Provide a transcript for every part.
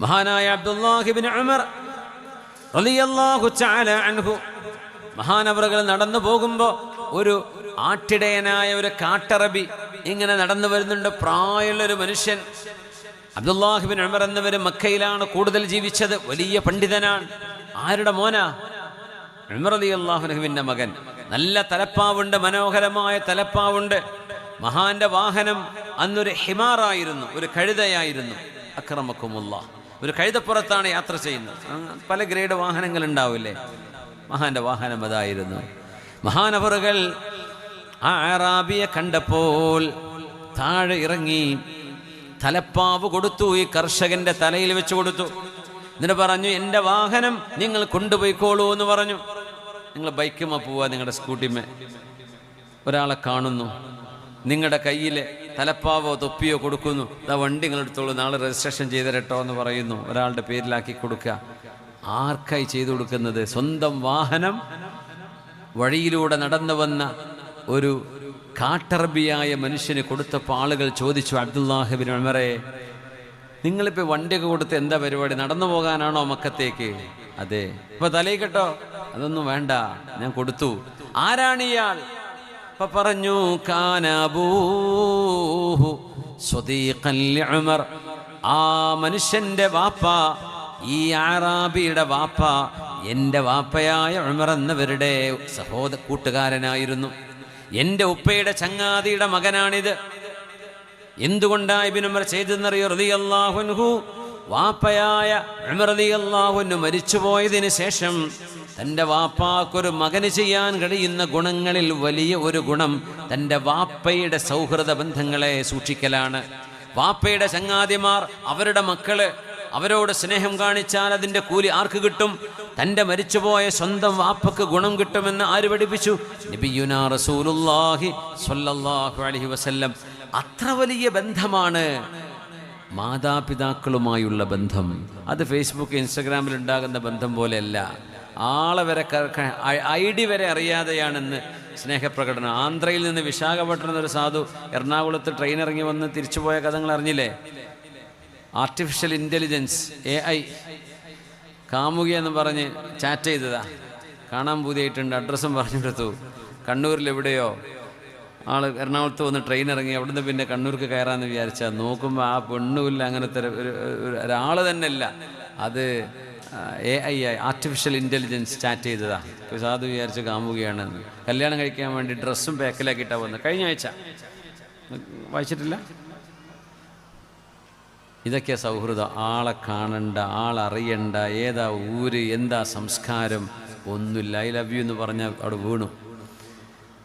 മഹാനായ അബ്ദുല്ലാഹിബിൻ അമർ അൻഹു. മഹാനവറുകൾ നടന്നു പോകുമ്പോൾ ഒരു ആട്ടിടയനായ ഒരു കാട്ടറബി ഇങ്ങനെ നടന്നു വരുന്നുണ്ട്. പ്രായമുള്ള ഒരു മനുഷ്യൻ അബ്ദുല്ലാഹിബിൻ അമർ എന്നവർ മക്കയിലാണ് കൂടുതൽ ജീവിച്ചത്. വലിയ പണ്ഡിതനാണ്. ആരുടെ മോനാ? ഉമർ അലി മകൻ. നല്ല തലപ്പാവുണ്ട് മനോഹരമായ തലപ്പാവുണ്ട്. മഹാന്റെ വാഹനം അന്നൊരു ഹിമാറായിരുന്നു ഒരു കഴുതയായിരുന്നു. അക്രമക്കുമുള്ള. ഒരു കഴുതപ്പുറത്താണ് യാത്ര ചെയ്യുന്നത്. പല ഗ്രേഡ് വാഹനങ്ങൾ ഉണ്ടാവില്ലേ? മഹാന്റെ വാഹനം അതായിരുന്നു. മഹാനവറുകൾ ആ ആറാബിയെ കണ്ടപ്പോൾ താഴെ ഇറങ്ങി തലപ്പാവ് കൊടുത്തു ഈ കർഷകന്റെ തലയിൽ വെച്ച് കൊടുത്തു. എന്നിട്ട് പറഞ്ഞു എന്റെ വാഹനം നിങ്ങൾ കൊണ്ടുപോയിക്കോളൂ എന്ന് പറഞ്ഞു. നിങ്ങൾ ബൈക്കുമ പോവാ നിങ്ങളുടെ സ്കൂട്ടിമേ ഒരാളെ കാണുന്നു. നിങ്ങളുടെ കയ്യിൽ തലപ്പാവോ തൊപ്പിയോ കൊടുക്കുന്നു. അതാ വണ്ടി നിങ്ങൾ എടുത്തോളൂ നാളെ രജിസ്ട്രേഷൻ ചെയ്ത് തരട്ടോ എന്ന് പറയുന്നു. ഒരാളുടെ പേരിലാക്കി കൊടുക്കുക. ആർക്കായി ചെയ്തു കൊടുക്കുന്നത്? സ്വന്തം വാഹനം വഴിയിലൂടെ നടന്നു വന്ന ഒരു കാട്ടറബിയായ മനുഷ്യന് കൊടുത്തപ്പോൾ ആളുകൾ ചോദിച്ചു അബ്ദുല്ലാഹിബിൻ ഉമറെ നിങ്ങളിപ്പോൾ വണ്ടിയൊക്കെ കൊടുത്ത് എന്താ പരിപാടി? നടന്നു പോകാനാണോ മക്കത്തേക്ക്? അതെ. ഇപ്പൊ തലയിൽ കേട്ടോ? അതൊന്നും വേണ്ട. ഞാൻ കൊടുത്തു. ആരാണ് ഇയാൾ? അപ്പൊ പറഞ്ഞു കാനബൂഹു ലിഉമർ ആ മനുഷ്യന്റെ വാപ്പ ഈ ആറാബിയുടെ വാപ്പ എന്റെ വാപ്പയായ ഉമർ എന്നവരുടെ സഹോദര കൂട്ടുകാരനായിരുന്നു. എന്റെ ഉപ്പയുടെ ചങ്ങാതിയുടെ മകനാണിത്. എന്തുകൊണ്ടാണ് ഇബിനുമർ ഉമർ ചെയ്തെന്നറിയോ റളിയല്ലാഹുൻഹു വാപ്പയായ റളിയല്ലാഹുവിന് മരിച്ചുപോയതിന് ശേഷം തന്റെ വാപ്പാക്കൊരു മകന് ചെയ്യാൻ കഴിയുന്ന ഗുണങ്ങളിൽ വലിയ ഒരു ഗുണം തന്റെ വാപ്പയുടെ സൗഹൃദ ബന്ധങ്ങളെ സൂക്ഷിക്കലാണ്. വാപ്പയുടെ ചങ്ങാതിമാർ അവരുടെ മക്കൾ അവരോട് സ്നേഹം കാണിച്ചാൽ അതിന്റെ കൂലി ആർക്ക് കിട്ടും? തന്റെ മരിച്ചുപോയ സ്വന്തം വാപ്പക്ക് ഗുണം കിട്ടുമെന്ന് ആര് പഠിപ്പിച്ചു? നബിയുന വസല്ലം. അത്ര വലിയ ബന്ധമാണ് മാതാപിതാക്കളുമായുള്ള ബന്ധം. അത് ഫേസ്ബുക്ക് ഇൻസ്റ്റഗ്രാമിൽ ഉണ്ടാകുന്ന ബന്ധം പോലെയല്ല. ആളെ വരെ ഐ ഡി വരെ അറിയാതെയാണെന്ന് സ്നേഹപ്രകടനം. ആന്ധ്രയിൽ നിന്ന് വിശാഖപട്ടണം എന്നൊരു സാധു എറണാകുളത്ത് ട്രെയിൻ ഇറങ്ങി വന്ന് തിരിച്ചുപോയ കഥകൾ അറിഞ്ഞില്ലേ? ആർട്ടിഫിഷ്യൽ ഇന്റലിജൻസ് എ ഐ കാമുകി എന്ന് പറഞ്ഞ് ചാറ്റ് ചെയ്തതാ. കാണാൻ പുതിയായിട്ടുണ്ട്. അഡ്രസ്സും പറഞ്ഞു കൊടുത്തു. കണ്ണൂരിൽ എവിടെയോ ആൾ എറണാകുളത്ത് വന്ന് ട്രെയിൻ ഇറങ്ങി അവിടുന്ന് പിന്നെ കണ്ണൂർക്ക് കയറാമെന്ന് വിചാരിച്ചാൽ നോക്കുമ്പോൾ ആ പെണ്ണുമില്ല അങ്ങനത്തെ ഒരു- ഒരു ഒരാൾ തന്നെ ഇല്ല അത് A I artificial intelligence chat ചെയ്തതാ. ഇപ്പോൾ സാധു വിചാരിച്ച് കാമുകയാണെന്ന്. കല്യാണം കഴിക്കാൻ വേണ്ടി ഡ്രസ്സും പാക്കിലാക്കിയിട്ടാണ് വന്നത് കഴിഞ്ഞ ആഴ്ച. വായിച്ചിട്ടില്ല? ഇതൊക്കെ സൗഹൃദം. ആളെ കാണണ്ട ആളറിയണ്ട ഏതാ ഊര് എന്താ സംസ്കാരം? ഒന്നുമില്ല. ഐ ലവ് യു എന്ന് പറഞ്ഞാൽ അവിടെ വീണു.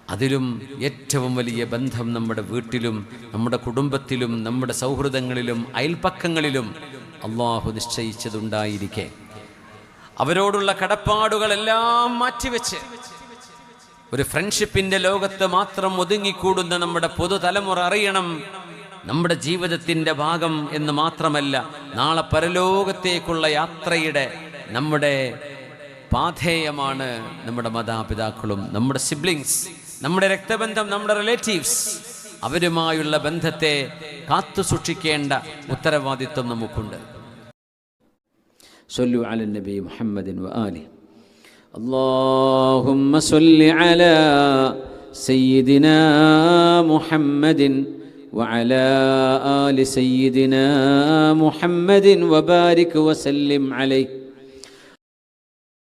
അതിലും ഏറ്റവും വലിയ ബന്ധം നമ്മുടെ വീട്ടിലും നമ്മുടെ കുടുംബത്തിലും നമ്മുടെ സൗഹൃദങ്ങളിലും അയൽപ്പക്കങ്ങളിലും അള്ളാഹു നിശ്ചയിച്ചതുണ്ടായിരിക്കെ. അവരോടുള്ള കടപ്പാടുകളെല്ലാം മാറ്റിവെച്ച് ഒരു ഫ്രണ്ട്ഷിപ്പിന്റെ ലോകത്ത് മാത്രം ഒതുങ്ങിക്കൂടുന്ന നമ്മുടെ പുതുതലമുറ അറിയണം നമ്മുടെ ജീവിതത്തിന്റെ ഭാഗം എന്ന് മാത്രമല്ല നാളെ പരലോകത്തേക്കുള്ള യാത്രയുടെ നമ്മുടെ പാധേയമാണ് നമ്മുടെ മാതാപിതാക്കളും നമ്മുടെ സിബ്ലിങ്സ് നമ്മുടെ രക്തബന്ധം നമ്മുടെ റിലേറ്റീവ്സ് അവരുമായുള്ള ബന്ധത്തെ കാത്തു സൂക്ഷിക്കേണ്ട ഉത്തരവാദിത്വം നമുക്കുണ്ട് صلوا على النبي محمد وآله اللهم صل على سيدنا محمد وعلى آل سيدنا محمد وبارك وسلم عليه